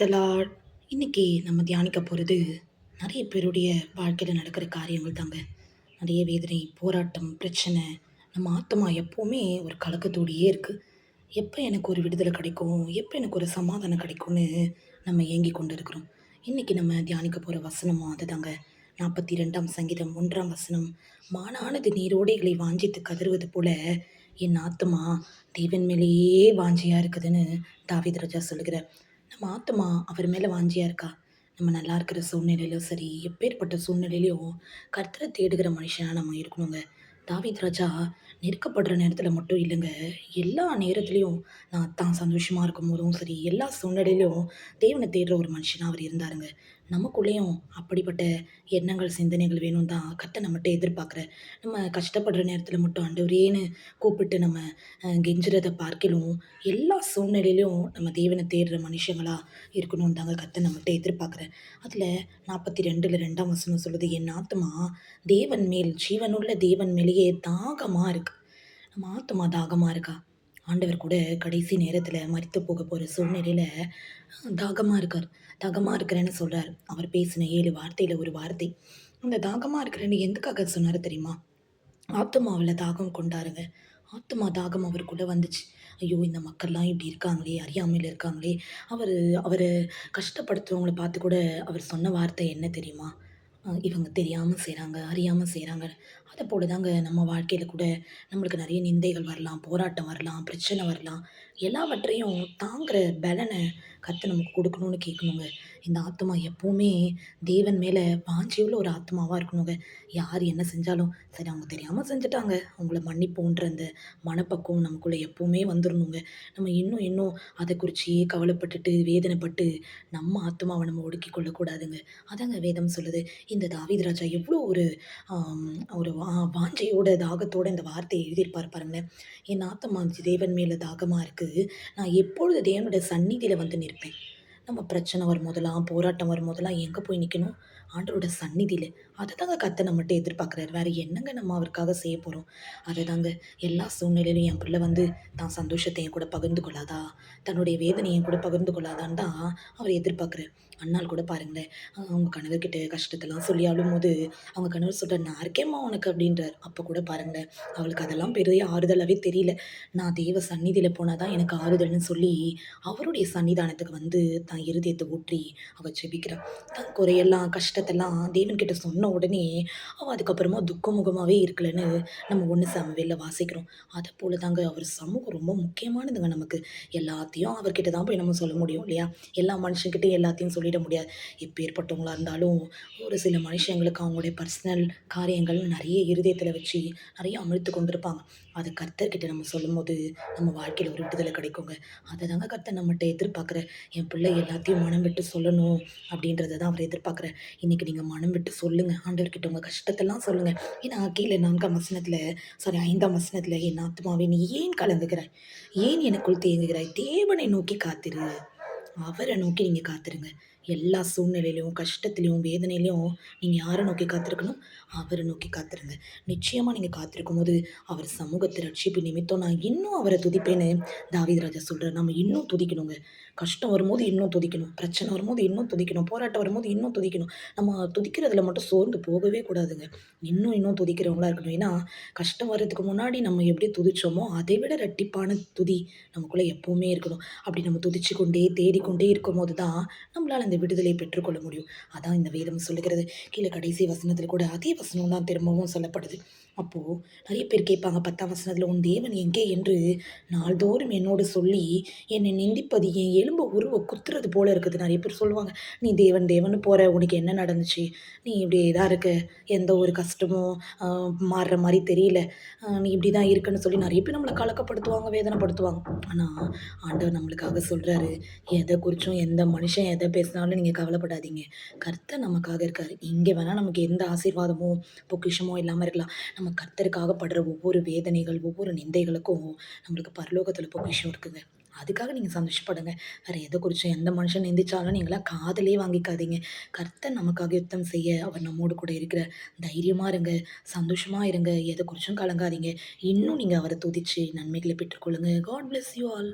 த இன்னைக்கு நம்ம தியானிக்க போகிறது நிறைய பேருடைய வாழ்க்கையில் நடக்கிற காரியங்கள் தாங்க. நிறைய வேதனை போராட்டம் பிரச்சனை நம்ம ஆத்மா எப்போவுமே ஒரு கலக்கத்தோடையே இருக்குது எப்போ எனக்கு ஒரு விடுதலை கிடைக்கும்? எப்போ எனக்கு ஒரு சமாதானம் கிடைக்கும்னு நம்ம ஏங்கி கொண்டு இருக்கிறோம் இன்றைக்கி நம்ம தியானிக்க போகிற வசனமும் அதுதாங்க. நாற்பத்தி ரெண்டாம் சங்கீதம் ஒன்றாம் வசனம் மானானது நீரோடைகளை வாஞ்சித்து கதறுவது போல என் ஆத்மா தேவன் மேலேயே வாஞ்சியாக இருக்குதுன்னு தாவித் ராஜா சொல்லுகிறார். நம்ம ஆத்மா அவர் மேலே வாஞ்சியாக இருக்கா? நம்ம நல்லா இருக்கிற சூழ்நிலையிலும் சரி எப்பேற்பட்ட சூழ்நிலையிலையும் கர்த்தரை தேடுகிற மனுஷனாக நம்ம இருக்கணுங்க. தாவித் ராஜா நெருக்கப்படுற நேரத்தில் மட்டும் இல்லைங்க. எல்லா நேரத்துலையும் நான் தான் சந்தோஷமாக இருக்கும் போதும் சரி எல்லா சூழ்நிலையிலையும் தேவனை தேடுற ஒரு மனுஷனாக அவர் இருந்தாருங்க. நமக்குள்ளேயும் அப்படிப்பட்ட எண்ணங்கள் சிந்தனைகள் வேணும் தான் கத்தை நம்மகிட்ட எதிர்பார்க்குற நம்ம கஷ்டப்படுற நேரத்தில் மட்டும் ஆண்டவரேன்னு கூப்பிட்டு நம்ம கெஞ்சுறதை பார்க்கலும் எல்லா சூழ்நிலையிலும் நம்ம தேவனை தேடுற மனுஷங்களாக இருக்கணும் தாங்க கத்தை நம்மகிட்ட எதிர்பார்க்குறேன் அதில் நாற்பத்தி ரெண்டில் ரெண்டாம் வசனம் சொல்லுது என் ஆத்மா தேவன் மேல் ஜீவனுள்ள தேவன் மேலேயே தாகமாக இருக்குது நம்ம ஆத்மா தாகமாக இருக்கா? ஆண்டவர் கூட கடைசி நேரத்தில் மறித்து போக போகிற சூழ்நிலையில் தாகமாக இருக்கார். தாகமாக இருக்கிறேன்னு சொல்கிறார் அவர் பேசின ஏழு வார்த்தையில் ஒரு வார்த்தை. அந்த தாகமாக இருக்கிறேன்னு எதுக்காக சொன்னார் தெரியுமா? ஆத்மாவில் தாகம் கொண்டாருங்க. ஆத்மா தாகம் அவருக்குள்ளே வந்துச்சு. ஐயோ இந்த மக்கள்லாம் இப்படி இருக்காங்களே அறியாமையில் இருக்காங்களே. அவர் அவர் கஷ்டப்படுத்துறவங்கள பார்த்து கூட அவர் சொன்ன வார்த்தை என்ன தெரியுமா? இவங்க தெரியாமல் செய்கிறாங்க அறியாமல் செய்கிறாங்க அதை போல தாங்க நம்ம வாழ்க்கையில் கூட நம்மளுக்கு நிறைய நிந்தைகள் வரலாம் போராட்டம் வரலாம் பிரச்சனை வரலாம். எல்லாவற்றையும் தாங்குற பலனை கற்று நமக்கு கொடுக்கணும்னு கேட்கணுங்க. இந்த ஆத்மா எப்போவுமே தேவன் மேலே வாஞ்சியுள்ள ஒரு ஆத்மாவாக இருக்கணுங்க. யார் என்ன செஞ்சாலும் சரி அவங்க தெரியாமல் செஞ்சுட்டாங்க. அவங்கள மன்னிப்போன்ற அந்த மனப்பக்குவம் நமக்குள்ளே எப்போவுமே வந்துடணுங்க நம்ம இன்னும் இன்னும் அதை குறித்து கவலைப்பட்டுட்டு வேதனைப்பட்டு நம்ம ஆத்மாவை நம்ம ஒடுக்கி கொள்ளக்கூடாதுங்க. அதாங்க வேதம் சொல்லுது. இந்த தாவீது ராஜா எவ்வளோ ஒரு ஒரு வாஞ்சையோட தாகத்தோட இந்த வார்த்தையை எழுதியிருப்பார் பாருங்களேன். என் ஆத்மா தேவன் மேலே தாகமாக இருக்குது நான் எப்பொழுது தேவனோட சந்நிதியில் வந்து நிற்பேன்? நம்ம பிரச்சனை வரும்போதெல்லாம் போராட்டம் வரும்போதெல்லாம் எங்கே போய் நிற்கணும் ஆண்டவரோட சந்நிதியில். அதை தாங்க கத்தை நம்மகிட்ட எதிர்பார்க்குறாரு. வேறு என்னங்க நம்ம அவருக்காக செய்ய போகிறோம் அதை தாங்க எல்லா சூழ்நிலையிலும் என் பிள்ளை வந்து தான் சந்தோஷத்தை என் கூட பகிர்ந்து கொள்ளாதா? தன்னுடைய வேதனையை என் கூட பகிர்ந்து கொள்ளாதான்னு தான் அவர் எதிர்பார்க்குறாரு. அண்ணால் கூட பாருங்களேன் அவங்க கணவர்கிட்ட கஷ்டத்தெல்லாம் சொல்லி அழும்போது அவங்க கணவர் சொல்கிறார் நான் இருக்கேம்மா உனக்கு அப்படின்றார். அப்போ கூட பாருங்களேன் அவளுக்கு அதெல்லாம் பெரிய ஆறுதலாகவே தெரியல. நான் தேவ சந்நிதியில் போனால் தான் எனக்கு ஆறுதல்னு சொல்லி அவருடைய சன்னிதானத்துக்கு வந்து தான் இருதயத்தை ஊற்றி அவள் ஜெபிக்கிறாள் தன் குறையெல்லாம் கஷ்டத்தெல்லாம் தேவன்கிட்ட சொன்ன உடனே அவள் அதுக்கப்புறமா துக்கமுகமாகவே இருக்கலன்னு நம்ம ஒன்று சமவேல வாசிக்கிறோம். அதை போல தாங்க அவர் சமூகம் ரொம்ப முக்கியமானதுங்க நமக்கு. எல்லாத்தையும் அவர்கிட்ட தான் போய் நம்ம சொல்ல முடியும் இல்லையா? எல்லா மனுஷங்கிட்டையும் எல்லாத்தையும் சொல்லிட முடியாது. எப்பேற்பட்டவங்களாக இருந்தாலும் ஒரு சில மனுஷங்களுக்கு அவங்களுடைய பர்சனல் காரியங்கள் நிறைய இருதயத்தில் வச்சு நிறைய அமிழ்த்து கொண்டிருப்பாங்க. அதை கர்த்தர்கிட்ட நம்ம சொல்லும்போது நம்ம வாழ்க்கையில் ஒரு விடுதலை கிடைக்குங்க. அதை தாங்க கர்த்தர் நம்மகிட்ட எதிர்பார்க்குற என் பிள்ளை எல்லாத்தையும் மனம் விட்டு சொல்லணும் அப்படின்றத தான் அவர் எதிர்பார்க்குற இன்றைக்கி நீங்கள் மனம் விட்டு சொல்லுங்கள் ஆண்டவர்கிட்ட உங்கள் கஷ்டத்தெல்லாம் சொல்லுங்கள் ஏன்னா கீழே நான்காம் வசனத்தில் சாரி ஐந்தாம் வசனத்தில் என் ஆத்மாவே நீ ஏன் கலங்குகிறாய்? ஏன் எனக்குள் தேங்குகிறாய்? தேவனை நோக்கி காத்திரு. அவரை நோக்கி நீங்கள் காத்திருங்க. எல்லா சூழ்நிலையிலையும் கஷ்டத்துலையும் வேதனையிலையும் நீங்கள் யாரை நோக்கி காத்திருக்கணும்? அவரை நோக்கி காத்திருங்க. நிச்சயமாக நீங்கள் காத்திருக்கும் போது அவர் சமூகத்தை ரட்சிப்பு நிமித்தம் நான் இன்னும் அவரை துதிப்பேன்னு தாவீது ராஜா சொல்கிறார் நம்ம இன்னும் துதிக்கணுங்க. கஷ்டம் வரும்போது இன்னும் துதிக்கணும். பிரச்சனை வரும்போது இன்னும் துதிக்கணும். போராட்டம் வரும்போது இன்னும் துதிக்கணும். நம்ம துதிக்கிறதுல மட்டும் சோர்ந்து போகவே கூடாதுங்க. இன்னும் இன்னும் துதிக்கிறவங்களா இருக்கணும். ஏன்னா கஷ்டம் வர்றதுக்கு முன்னாடி நம்ம எப்படி துதிச்சோமோ அதை விட ரெட்டிப்பான துதி நமக்குள்ளே எப்போவுமே இருக்கணும். அப்படி நம்ம துதிச்சு கொண்டே தேடிக்கொண்டே இருக்கும் போது தான் நம்மளால் அந்த விடுதலை பெற்றுக்கொள்ள முடியும். அதான் இந்த வேதம் சொல்லுகிறது. கீழே கடைசி வசனத்தில் கூட அதே வசனம் தான் திரும்பவும் சொல்லப்படுது. அப்போது நிறைய பேர் கேட்பாங்க பத்தாம் வசனத்தில் உன் தேவன் எங்கே? என்று நாள்தோறும் என்னோடு சொல்லி என்னை நிந்திப்பது என் எலும்பு உருவ குத்துறது போல இருக்குது. நிறைய பேர் சொல்லுவாங்க நீ தேவன் தேவன் போகிற உனக்கு என்ன நடந்துச்சு? நீ இப்படி இதாக இருக்க எந்த ஒரு கஷ்டமும் மாறுற மாதிரி தெரியல. நீ இப்படி தான் இருக்குன்னு சொல்லி நிறைய பேர் நம்மளை கலக்கப்படுத்துவாங்க வேதனைப்படுத்துவாங்க. ஆனால் ஆண்டவர் நம்மளுக்காக சொல்கிறாரு எதை குறித்தும் எந்த மனுஷன் எதை பேசினாலும் நீங்கள் கவலைப்படாதீங்க. கர்த்தர் நமக்காக இருக்கார். இங்கே வேணால் நமக்கு எந்த ஆசீர்வாதமோ பொக்கிஷமோ இல்லாமல் இருக்கலாம். நம்ம கர்த்தருக்காக படுற ஒவ்வொரு வேதனைகள் ஒவ்வொரு நிந்தைகளுக்கும் நம்மளுக்கு பரலோகத்தில் பொக்கிஷம் இருக்குங்க. அதுக்காக நீங்கள் சந்தோஷப்படுங்க. வேறு எதை குறித்தும் எந்த மனுஷன் நிந்திச்சாலும் நீங்களாம் காதலே வாங்கிக்காதீங்க. கர்த்தர் நமக்காக யுத்தம் செய்ய அவர் நம்மோடு கூட இருக்கிற தைரியமாக இருங்க சந்தோஷமாக இருங்க. எதை குறித்தும் கலங்காதீங்க. இன்னும் நீங்கள் அவரை துதிச்சு நன்மைகளை பெற்றுக்கொள்ளுங்க. God bless you all